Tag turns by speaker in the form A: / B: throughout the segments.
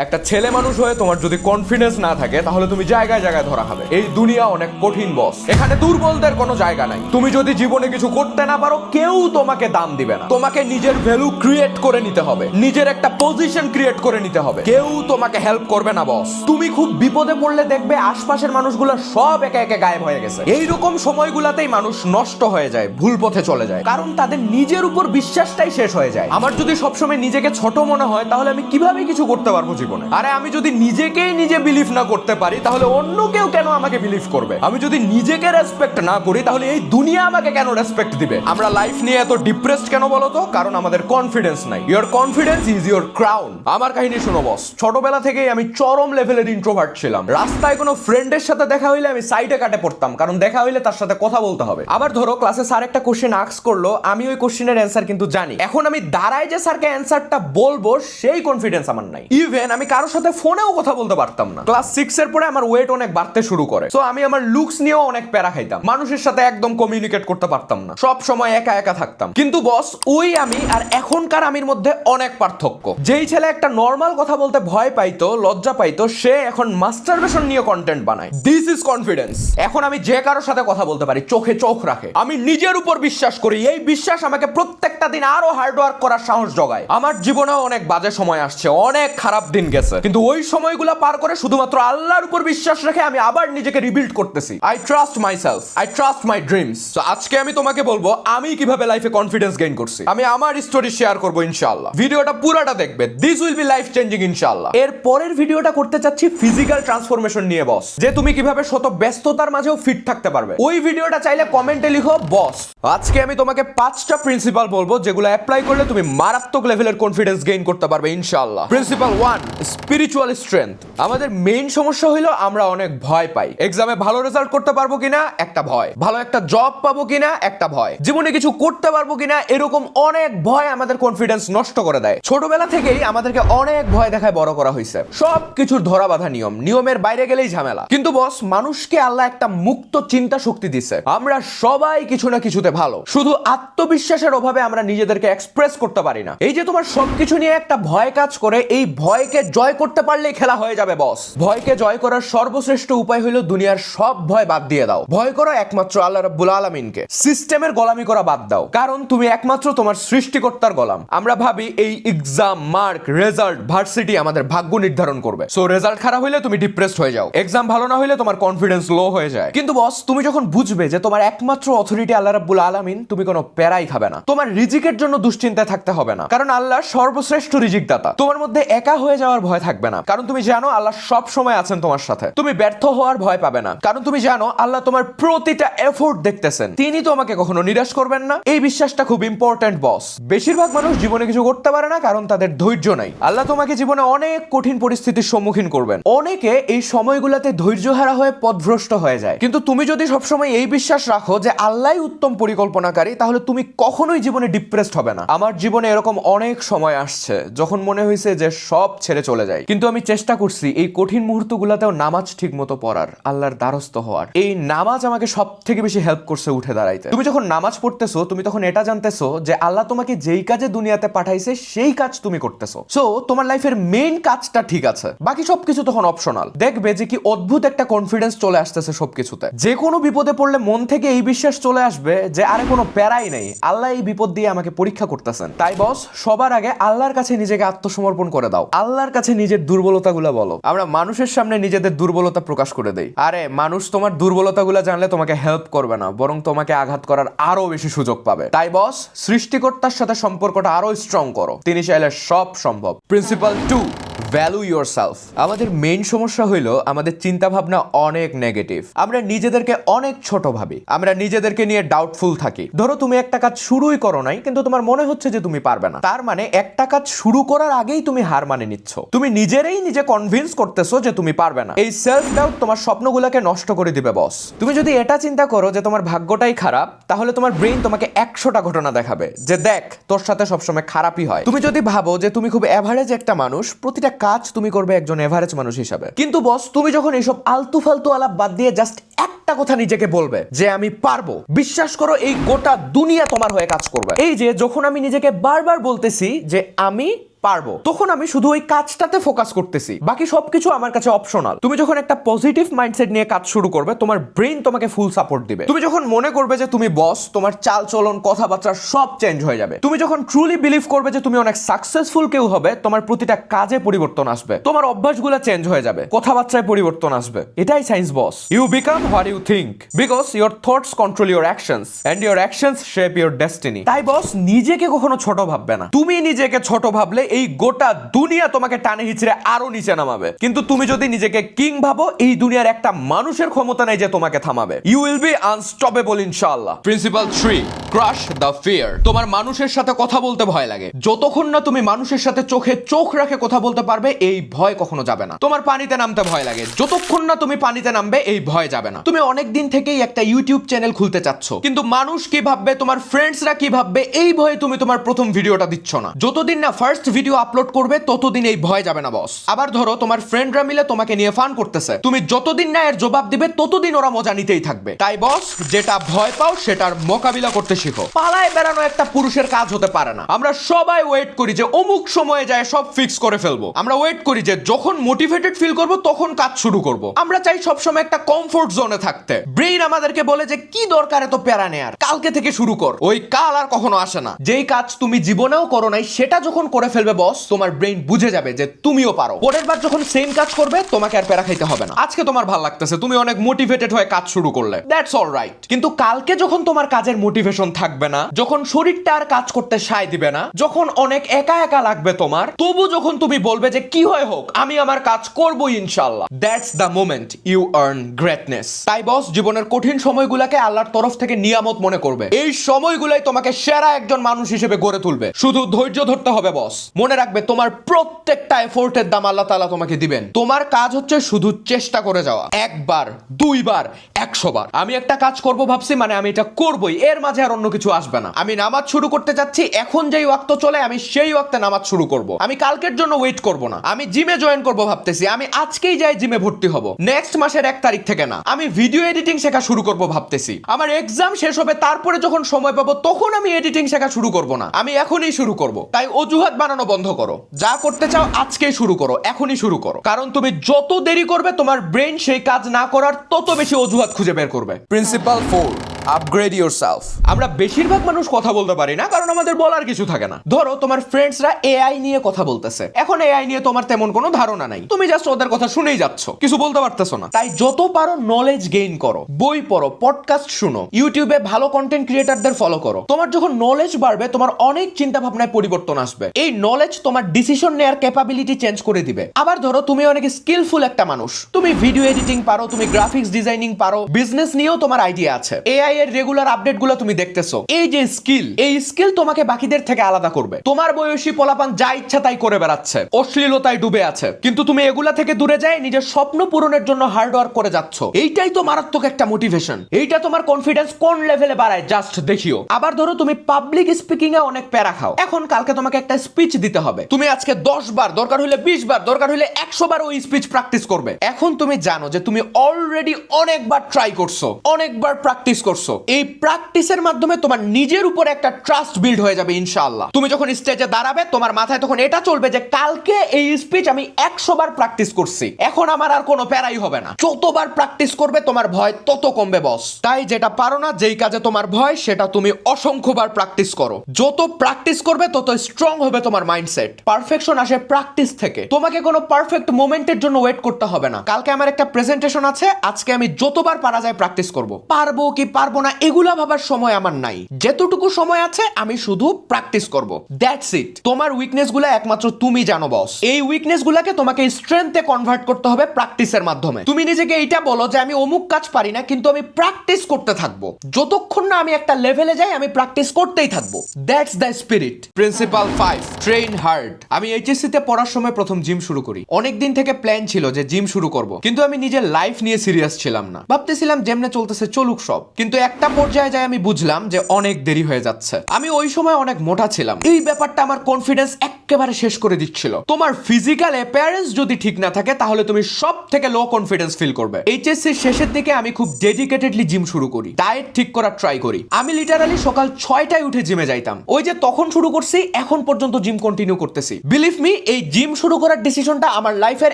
A: একটা ছেলে মানুষ হয়ে তোমার যদি কনফিডেন্স না থাকে, তাহলে তুমি জায়গায় জায়গায় ধরা খাবে। এই দুনিয়া অনেক কঠিন বস এখানে দুর্বলদের কোনো জায়গা নাই। তুমি যদি জীবনে কিছু করতে না পারো, কেউ তোমাকে দাম দিবে না। তোমাকে নিজের ভ্যালু ক্রিয়েট করে নিতে হবে। নিজের একটা পজিশন ক্রিয়েট করে নিতে হবে। কেউ তোমাকে হেল্প করবে না বস তুমি খুব বিপদে পড়লে দেখবে আশপাশের মানুষগুলো সব একে একে গায়েব হয়ে গেছে। এইরকম সময়গুলাতেই মানুষ নষ্ট হয়ে যায়, ভুল পথে চলে যায়। কারণ তাদের নিজের উপর বিশ্বাসটাই শেষ হয়ে যায়। আমার যদি সবসময় নিজেকে ছোট মনে হয়, তাহলে আমি কীভাবে কিছু করতে পারব জীবনে? আরে আমি যদি নিজেকেই নিজে বিলিভ না করতে পারি, তাহলে অন্য কেউ কেন আমাকে বিলিভ করবে? আমি যদি নিজেকে রেসপেক্ট না করি, তাহলে এই দুনিয়া আমাকে কেন রেসপেক্ট দিবে? আমরা লাইফ নিয়ে এত ডিপ্রেসড কেন বলো তো? কারণ আমাদের কনফিডেন্স নাই। Your confidence is your crown আমার কাহিনী শোনো বস ছোটবেলা থেকেই আমি চরম লেভেলের ইন্ট্রোভার্ট ছিলাম। রাস্তায় কোনো ফ্রেন্ডের সাথে দেখা হইলে আমি সাইডে কাটে পড়তাম, কারণ দেখা হইলে তার সাথে কথা বলতে হবে। আবার ধরো ক্লাসে স্যার একটা কোশ্চেন আক্স করল, আমি ওই কোশ্চেনের অ্যান্সার কিন্তু জানি। এখন আমি দাঁড়ায় যে স্যারকে অ্যান্সারটা বলব, সেই কনফিডেন্স আমার নাই। ইভেন আমি কারোর সাথে ফোনেও কথা বলতে পারতাম না। ক্লাস সিক্স এর পরে আমার ওয়েট অনেক বাড়তে শুরু করে। সো আমি আমার লুকস নিয়েও অনেক প্যারা খাইতাম। মানুষের সাথে একদম কমিউনিকেট করতে পারতাম না। সব সময় একা একা থাকতাম। কিন্তু বস ওই আমি আর এখনকার আমির মধ্যে অনেক পার্থক্য। যেই ছেলে একটা নর্মাল কথা বলতে ভয় পাইতো, লজ্জা পাইতো, সে এখন মাস্টারবেশন নিয়ে কন্টেন্ট বানায়। দিস ইজ কনফিডেন্স এখন আমি যে কারোর সাথে কথা বলতে পারি, চোখে চোখ রাখে। আমি নিজের উপর বিশ্বাস করি। এই বিশ্বাস আমাকে প্রত্যেকটা দিন আরও হার্ড ওয়ার্ক করার সাহস জোগায়। আমার জীবনেও অনেক বাজে সময় আসছে। অনেক খারাপ দিন গেছে। কিন্তু ওই সময়গুলো পার করে শুধুমাত্র আল্লাহর উপর বিশ্বাস রেখে আমি আবার নিজেকে রিবিল্ড করতেছি। I trust myself I trust my dreams তো আজকে আমি তোমাকে বলব আমি কীভাবে লাইফে কনফিডেন্স গেইন করছি। আমি আমার স্টোরি শেয়ার করব ইনশাআল্লাহ। ভিডিওটা পুরাটা দেখবে। This will be life changing ইনশাআল্লাহ। এর পরের ভিডিওটা করতে চাচ্ছি ফিজিক্যাল ট্রান্সফরমেশন নিয়ে বস যে তুমি কীভাবে শত ব্যস্ততার মাঝেও ফিট থাকতে পারবে। ওই ভিডিওটা চাইলে কমেন্টে লিখো বস আজকে আমি তোমাকে পাঁচটা প্রিন্সিপাল বলব যেগুলো অ্যাপ্লাই করলে তুমি মারাত্মক লেভেলের কনফিডেন্স গেইন করতে পারবে ইনশাআল্লাহ। প্রিন্সিপাল ওয়ান স্পিরিচুয়াল স্ট্রেংথ আমাদের মেইন সমস্যা হলো আমরা অনেক ভয় পাই। এক্সামে ভালো রেজাল্ট করতে পারব কিনা? একটা ভয়। ভালো একটা জব পাবো কিনা? একটা ভয়। জীবনে কিছু করতে পারব কিনা? এরকম অনেক ভয় আমাদের কনফিডেন্স নষ্ট করে দেয়। ছোটবেলা থেকেই আমাদেরকে অনেক ভয় দেখায় বড় করা হয়েছে সব কিছুর ধরা বাঁধা নিয়ম। নিয়মের বাইরে গেলেই ঝামেলা। কিন্তু বস মানুষকে আল্লাহ একটা মুক্ত চিন্তা শক্তি দিছে। আমরা সবাই কিছু না কিছুতে ভালো। শুধু আত্মবিশ্বাসের অভাবে আমরা নিজেদেরকে এক্সপ্রেস করতে পারি না। এই যে তোমার সবকিছু নিয়ে একটা ভয় কাজ করে, এই ভয়কে জয় করতে পারলেই খেলা হয়ে যাবে বস ভয়কে জয় করার সর্বশ্রেষ্ঠ উপায় হলো দুনিয়ার সব ভয় বাদ দিয়ে দাও। ভয় করো একমাত্র আল্লাহ রাব্বুল আলামিনকে। সিস্টেমের গোলামি করা বাদ দাও। কারণ তুমি একমাত্র তোমার সৃষ্টিকর্তার গোলাম। আমরা ভাবি এই এক্সাম মার্ক রেজাল্ট ভার্সিটি আমাদের ভাগ্য নির্ধারণ করবে। সো রেজাল্ট খারাপ হইলে তুমি ডিপ্রেসড হয়ে যাও। এক্সাম ভালো না হইলে তোমার কনফিডেন্স লো হয়ে যায়। কিন্তু বস তুমি যখন বুঝবে যে তোমার একমাত্র অথরিটি আল্লাহ রাব্বুল আলামিন, তুমি কোনো প্যারাই খাবে না। তোমার রিজিকের জন্য দুশ্চিন্তায় থাকতে হবে না। কারণ আল্লাহ সর্বশ্রেষ্ঠ রিজিক দাতা তোমার মধ্যে একা হয়ে যাওয়ার ভয় থাকবে না। কারণ তুমি জানো আল্লাহ সব সময় আছেন তোমার সাথে। তুমি ব্যর্থ হওয়ার ভয় পাবে না। কারণ তুমি জানো আল্লাহ তোমার প্রতিটা এফোর্ট দেখতেছেন। তিনি তোমাকে কখনো নিরাশ করবেন না। এই বিশ্বাসটা খুব ইম্পর্টেন্ট বস বেশিরভাগ মানুষ জীবনে কিছু করতে পারে না, কারণ তাদের ধৈর্য নাই। আল্লাহ তোমাকে জীবনে অনেক কঠিন পরিস্থিতির সম্মুখীন করবেন। অনেকে এই সময়গুলোতে ধৈর্য হারা হয়ে পথভ্রষ্ট হয়ে যায়। কিন্তু তুমি যদি সবসময় এই বিশ্বাস রাখো যে আল্লাহ উত্তম পরিকল্পনাকারী, তাহলে তুমি কখনোই জীবনে ডিপ্রেসড হবে না। আমার জীবনে এরকম অনেক সময় আসছে, যখন মনে হয়েছে যে সব ছেড়ে চলে যায়। কিন্তু আমি চেষ্টা করছি এই কঠিন মুহূর্তগুলোতেও নামাজ ঠিক মতো পড়ার, আল্লাহর দ্বারস্থ হওয়ার। এই নামাজ আমাকে সব থেকে বেশি হেল্প করছে উঠে দাঁড়াইতে। তুমি যখন নামাজ পড়তেছো, তুমি তখন এটা জানতেছো যে আল্লাহ তোমাকে যেই কাজে দুনিয়াতে পাঠাইছে, সেই কাজ তুমি করতেছো। সো তোমার লাইফের মেইন কাজটা ঠিক আছে। বাকি সবকিছু তখন অপশনাল দেখবে যে কি অদ্ভুত একটা কনফিডেন্স চলে আসতেছে সবকিছুতে। যে কোনো বিপদে পড়লে মন থেকে এই বিশ্বাস চলে আসবে যে, আরে, কোনো প্যারাই নেই। আল্লাহ এই বিপদ দিয়ে আমাকে পরীক্ষা করতেছেন। তাই বস সবার আগে আল্লাহর কাছে নিজেকে আত্মসমর্পণ করে দাও। আল্লাহর কাছে নিজের দুর্বলতাগুলো বলো। আমরা মানুষের সামনে নিজেদের দুর্বলতা প্রকাশ করে দেই। আরে, মানুষ তোমার দুর্বলতাগুলো জানলে তোমাকে হেল্প করবে না, বরং তোমাকে আঘাত করার আরও বেশি সুযোগ পাবে। তাই বস সৃষ্টিকর্তার সাথে সম্পর্কটা আরও স্ট্রং করো। তিনি চাইলে সব সম্ভব। Principle two value yourself আমাদের মেইন সমস্যা হইল আমাদের চিন্তা ভাবনা অনেক নেগেটিভ আমরা নিজেদেরকে অনেক ছোট ভাবি। আমরা নিজেদেরকে নিয়ে ডাউটফুল থাকি। ধরো তুমি একটা কাজ শুরুই করো নাই, কিন্তু তোমার মনে হচ্ছে যে তুমি পারবে না। তার মানে একটা কাজ শুরু করার আগেই তুমি হার মানে নিচ্ছ। তুমি নিজেরাই নিজে কনভিন্স করতেছো যে তুমি পারবে না। এই সেলফ ডাউট তোমার স্বপ্নগুলোকে নষ্ট করে দিবে বস তুমি যদি এটা চিন্তা করো যে তোমার ভাগ্যটাই খারাপ, তাহলে তোমার ব্রেইন তোমাকে একশোটা ঘটনা দেখাবে। যে দেখ, তোর সাথে সবসময় খারাপই হয়। তুমি যদি ভাবো যে তুমি খুব অ্যাভারেজ একটা মানুষ, প্রতিটা কাজ তুমি করবে একজন এভারেজ মানুষ হিসাবে। কিন্তু বস তুমি যখন এইসব আলতু ফালতু আলাপ বাদ দিয়ে জাস্ট একটা কথা নিজেকে বলবে, যে আমি পারব। বিশ্বাস করো, এই গোটা দুনিয়া তোমার হয়ে কাজ করবে। এই যে, যখন আমি নিজেকে বারবার বলতেছি যে আমি পারব। তখন আমি শুধু ওই কাজটাতে ফোকাস করতেছি। বাকি সবকিছু আমার কাছে অপশনাল তুমি যখন একটা পজিটিভ মাইন্ডসেট নিয়ে কাজ শুরু করবে, তোমার ব্রেন তোমাকে ফুল সাপোর্ট দিবে। তুমি যখন মনে করবে যে তুমি বস তোমার চাল চলন কথাবার্তা সব চেঞ্জ হয়ে যাবে। তুমি যখন ট্রুলি বিলিভ করবে যে তুমি অনেক সাকসেসফুল কেউ হবে, তোমার প্রতিটা কাজে পরিবর্তন আসবে। তোমার অভ্যাসগুলো চেঞ্জ হয়ে যাবে। কথাবার্তায় পরিবর্তন আসবে। এটাই science boss you become what you think because your thoughts control your actions and your actions shape your destiny তাই বস নিজেকে কখনো ছোট ভাববে না। তুমি নিজেকে ছোট ভাবলে এই গোটা দুনিয়া তোমাকে টানে হিচড়ে আরও নিচে নামাবে। কিন্তু তুমি যদি নিজেকে কিং ভাবো, এই দুনিয়ার একটা মানুষের ক্ষমতা নেই যে তোমাকে থামাবে। ইউ উইল বি আনস্টপেবল ইনশাআল্লাহ। Principle three crush the fear তোমার মানুষের সাথে কথা বলতে ভয় লাগে। যতক্ষণ না তুমি মানুষের সাথে চোখে চোখ রাখে কথা বলতে পারবে, এই ভয় কখনো যাবে না। তোমার পানিতে নামতে ভয় লাগে। যতক্ষণ না তুমি পানিতে নামবে, এই ভয় যাবে না। তুমি অনেক দিন থেকেই একটা ইউটিউব চ্যানেল খুলতে চাচ্ছ। কিন্তু মানুষ কি ভাববে, তোমার ফ্রেন্ডসরা কি ভাববে, এই ভয়ে তুমি তোমার প্রথম ভিডিওটা দিচ্ছ না। যতদিন না ফার্স্ট ভিডিও আপলোড করবে, ততদিন এই ভয় যাবে না বস আবার ধরো, তোমার ফ্রেন্ডরা মিলে তোমাকে নিয়ে ফান করতেছে। তুমি যতদিন না এর জবাব দিবে, ততদিন ওরা মজা নিতেই থাকবে। তাই বস যেটা ভয় পাও, সেটার মোকাবিলা করতে শিখো। পালায় বেড়ানো একটা পুরুষের কাজ হতে পারে না। আমরা সবাই ওয়েট করি যে অমুক সময়ে যায়, সব ফিক্স করে ফেলব। আমরা ওয়েট করি যে যখন মোটিভেটেড ফিল করব, তখন কাজ শুরু করব। আমরা চাই সবসময় একটা কমফোর্ট জোনে থাকতে। ব্রেইন আমাদেরকে বলে যে, কি দরকার এত প্যারা নেয়ার? কালকে থেকে শুরু কর। ওই কাল আর কখনো আসে না। যেই কাজ তুমি জীবনেও করো নাই, সেটা যখন করে ফেলবে বস, তোমার ব্রেইন বুঝে যাবে যে তুমিও পারো। পরের বার যখন সেম কাজ করবে, তোমাকে আর প্যারা খাইতে হবে না। আজকে তোমার ভালো লাগতেছে, তুমি অনেক মোটিভেটেড হয়ে কাজ শুরু করলে। দ্যাটস অল রাইট কিন্তু কালকে যখন তোমার কাজের মোটিভেশন থাকবে না, যখন শরীরটা আর কাজ করতে সায় দিবে না, যখন অনেক একা একা লাগবে তোমার, তবু যখন তুমি বলবে যে, কি হয় হোক, আমি আমার কাজ করব ইনশাল্লাহ that's the moment you earn greatness তাই, বস, জীবনের কঠিন সময়গুলোকে আল্লাহর তরফ থেকে নিয়ামত মনে করবে। এই সময়গুলাই তোমাকে সেরা একজন মানুষ হিসেবে গড়ে তুলবে। শুধু ধৈর্য ধরতে হবে, বস। মনে রাখবে, তোমার প্রত্যেকটা এফোর্টের দাম আল্লাহ তালা তোমাকে দিবেন। তোমার কাজ হচ্ছে শুধু চেষ্টা করে যাওয়া। একবার, দুইবার একশো বার আমি একটা কাজ করব ভাবছি মানে আমি এটা করবই। এর মাঝে আর অন্য কিছু আসবে না। আমি নামাজ শুরু করতে যাচ্ছি, এখন যেই ওয়াক্ত চলে, আমি সেই ওয়াক্তে নামাজ শুরু করব। আমি কালকের জন্য ওয়েট করব না। আমি জিমে জয়েন করব ভাবতেছি। আমি আজকেই যাই জিমে ভর্তি হব। নেক্সট মাসের এক তারিখ থেকে না। আমি ভিডিও এডিটিং শেখা শুরু করব ভাবতেছি। আমার এক্সাম শেষ হবে, তারপরে যখন সময় পাবো, তখন আমি এডিটিং শেখা শুরু করব না। আমি এখনই শুরু করব। তাই অজুহাত বানানো বন্ধ করো। যা করতে চাও আজকেই শুরু করো, এখনই শুরু করো। কারণ তুমি যত দেরি করবে, তোমার ব্রেন সেই কাজ না করার তত বেশি অজুহাত খুঁজে বের করবে। Principle four upgrade yourself আমরা বেশিরভাগ মানুষ কথা বলতে পারি না, কারণ আমাদের বলার কিছু থাকে না। ধরো, তোমার ফ্রেন্ডসরা এআই নিয়ে কথা বলতেছে। এখন এআই নিয়ে তোমার তেমন কোনো ধারণা নাই। তুমি জাস্ট ওদের কথা শুনেই যাচ্ছ, কিছু বলতে পারতেছো না। তাই যত পারো নলেজ গেইন করো, বই পড়ো পডকাস্ট শুনো ইউটিউবে ভালো কন্টেন্ট ক্রিয়েটারদের ফলো করো। তোমার যখন নলেজ বাড়বে, তোমার অনেক চিন্তা ভাবনায় পরিবর্তন আসবে। এই নলেজ তোমার ডিসিশন নেয়ার ক্যাপাবিলিটি চেঞ্জ করে দিবে। আবার ধরো, তুমি অনেক স্কিলফুল একটা মানুষ। তুমি ভিডিও এডিটিং পারো, তুমি গ্রাফিক্স ডিজাইনিং পারো। বিজনেস নিয়েও তোমার আইডিয়া আছে। এআই এর রেগুলার আপডেটগুলো তুমি দেখতেছো। এই যে স্কিল এই স্কিল তোমাকে বাকিদের থেকে আলাদা করবে। তোমার বয়সী পোলাপান যা ইচ্ছা তাই করে বেড়াচ্ছে। অশ্লীলতায় ডুবে আছে। কিন্তু তুমি এগুলা থেকে দূরে নিজের স্বপ্ন পূরণের জন্য করে যাচ্ছ। এইটাই তো মারাত্মক একটা মোটিভেশন এইটা তোমার কনফিডেন্স কোন লেভেলে বাড়ায় জাস্ট দেখিও। আবার ধরো তুমি পাবলিক স্পিকিং এ অনেক প্যারা খাও। এখন কালকে তোমাকে একটা স্পিচ দিতে হবে। তুমি আজকে দশ বার, দরকার হলে বিশ বার, দরকার হলে একশো বার ওই স্পিচ প্র্যাকটিস করবে। এখন তুমি জানো যে তুমি অলরেডি অনেকবার ট্রাই করছ, অনেকবার প্র্যাকটিস করছ। এই প্র্যাকটিসের মাধ্যমে তোমার নিজের উপর একটা ট্রাস্ট বিল্ড হয়ে যাবে, ইনশাআল্লাহ। তুমি যখন স্টেজে দাঁড়াবে, তোমার মাথায় তখন এটা চলবে যে, কালকে এই স্পিচ আমি একশো বার প্র্যাকটিস করছি। এখন আমার আর কোনো প্যারাই হবে না। যতবার প্র্যাকটিস করবে, তোমার ভয় তত কমবে বস তাই যেটা পারো না, যেই কাজে তোমার ভয়, সেটা তুমি অসংখ্যবার প্র্যাকটিস করো। যত প্র্যাকটিস করবে, তত স্ট্রং হবে তোমার মাইন্ডসেট পারফেকশন আসে প্র্যাকটিস থেকে। তোমাকে কোনো পারফেক্ট মোমেন্টের জন্য ওয়েট করতে হবে না। কালকে আমার একটা প্রেজেন্টেশন আছে, আজকে আমি যতবার পারা যায় প্র্যাকটিস করব। পারব কি পারব না, এগুলা ভাবার সময় আমার নাই। যেতটুকু সময় আছে, আমি শুধু প্র্যাকটিস করব। দ্যাটস ইট তোমার উইকনেসগুলো একমাত্র তুমি জানো বস এই উইকনেস গুলাকে তোমাকে স্ট্রেংথে কনভার্ট করতে হবে প্র্যাকটিসের মাধ্যমে। তুমি নিজেকে এইটা বলো যে, আমি অমুক কাজ পারি না, কিন্তু আমি প্র্যাকটিস করতে থাকব। যতক্ষণ না আমি একটা লেভেলে যাই, আমি প্র্যাকটিস করতেই থাকব। That's the spirit principle five train hard আমি এইচএসসি তে পড়ার সময় প্রথম জিম শুরু করি। অনেক দিন থেকে প্ল্যান ছিল যে জিম শুরু করব। কিন্তু আমি নিজের লাইফ নিয়ে সিরিয়াস ছিলাম না। ভাবতেছিলাম যেমনে চলতেছে চলুক সব। কিন্তু একটা পর্যায়ে যাই আমি বুঝলাম যে অনেক দেরি হয়ে যাচ্ছে। আমি ওই সময় অনেক মোটা ছিলাম। এই ব্যাপারটা আমার কনফিডেন্স একেবারে শেষ করে দিচ্ছিল। তোমার ফিজিক্যাল অ্যাপিয়ারেন্স যদি ঠিক না থাকে, তাহলে তুমি সব থেকে লো কনফিডেন্স ফিল করবে এইচএসসির শেষের দিকে আমি খুব ডেডিকেটেডলি জিম শুরু করি। ডায়েট ঠিক করার ট্রাই করি। আমি লিটারালি সকাল ছয়টায় উঠে জিমে যাইতাম। ওই যে তখন শুরু করছি, এখন পর্যন্ত জিম কন্টিনিউ করতেছি। বিলিভ মি এই জিম শুরু করার ডিসিশনটা আমার লাইফের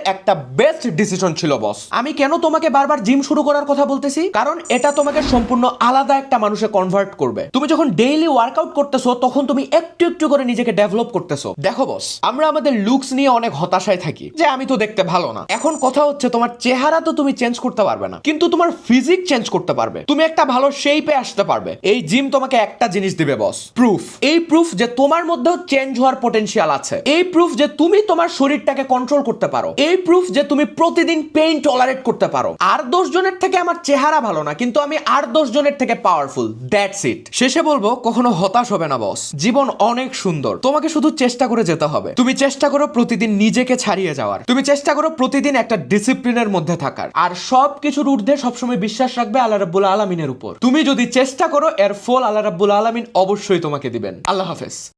A: একটা বেস্ট ডিসিশন ছিল বস আমি কেন তোমাকে বারবার জিম শুরু করার কথা বলতেছি? কারণ এটা তোমাকে সম্পূর্ণ আলাদা একটা মানুষে কনভার্ট করবে। তুমি যখন ডেইলি ওয়ার্কআউট করতেছো, তখন তুমি একটু একটু করে নিজেকে ডেভেলপ করতেছো। দেখো বস আমরা আমাদের লুকস নিয়ে অনেক হতাশায় থাকি, যে আমি তো দেখতে ভালো না। এখন কথা হচ্ছে, তোমার চেহারা তো তুমি চেঞ্জ করতে পারবে না, কিন্তু তোমার ফিজিক চেঞ্জ করতে পারবে। তুমি একটা ভালো শেপে আসতে পারবে। এই জিম তোমাকে একটা জিনিস দিবে বস প্রুফ এই প্রুফ যে তোমার মধ্যেও চেঞ্জ হওয়ার পোটেনশিয়াল আছে। এই প্রুফ যে তুমি তোমার শরীরটাকে কন্ট্রোল করতে পারো। এই প্রুফ যে তুমি প্রতিদিন পেইন টলারেট করতে পারো। আর দশ জনের থেকে আমার চেহারা ভালো না, কিন্তু আমি আর দশ জনের থেকে পাওয়ারফুল দ্যাটস ইট শেষে বলব, কখনো হতাশ হবে না বস জীবন অনেক সুন্দর। তোমাকে শুধু চেষ্টা করে যেতে হবে। তুমি চেষ্টা করো প্রতিদিন নিজেকে ছাড়িয়ে যাওয়ার। তুমি চেষ্টা করো প্রতিদিন একটা ডিসিপ্লিনের মধ্যে থাকার। আর সব কিছুর ঊর্ধ্বে সবসময় বিশ্বাস রাখবে আল্লাহ রাব্বুল আলমিনের উপর। তুমি যদি চেষ্টা করো, এর ফল আল্লাহ রাব্বুল আলমিন অবশ্যই তোমাকে দিবেন। আল্লাহ হাফেজ।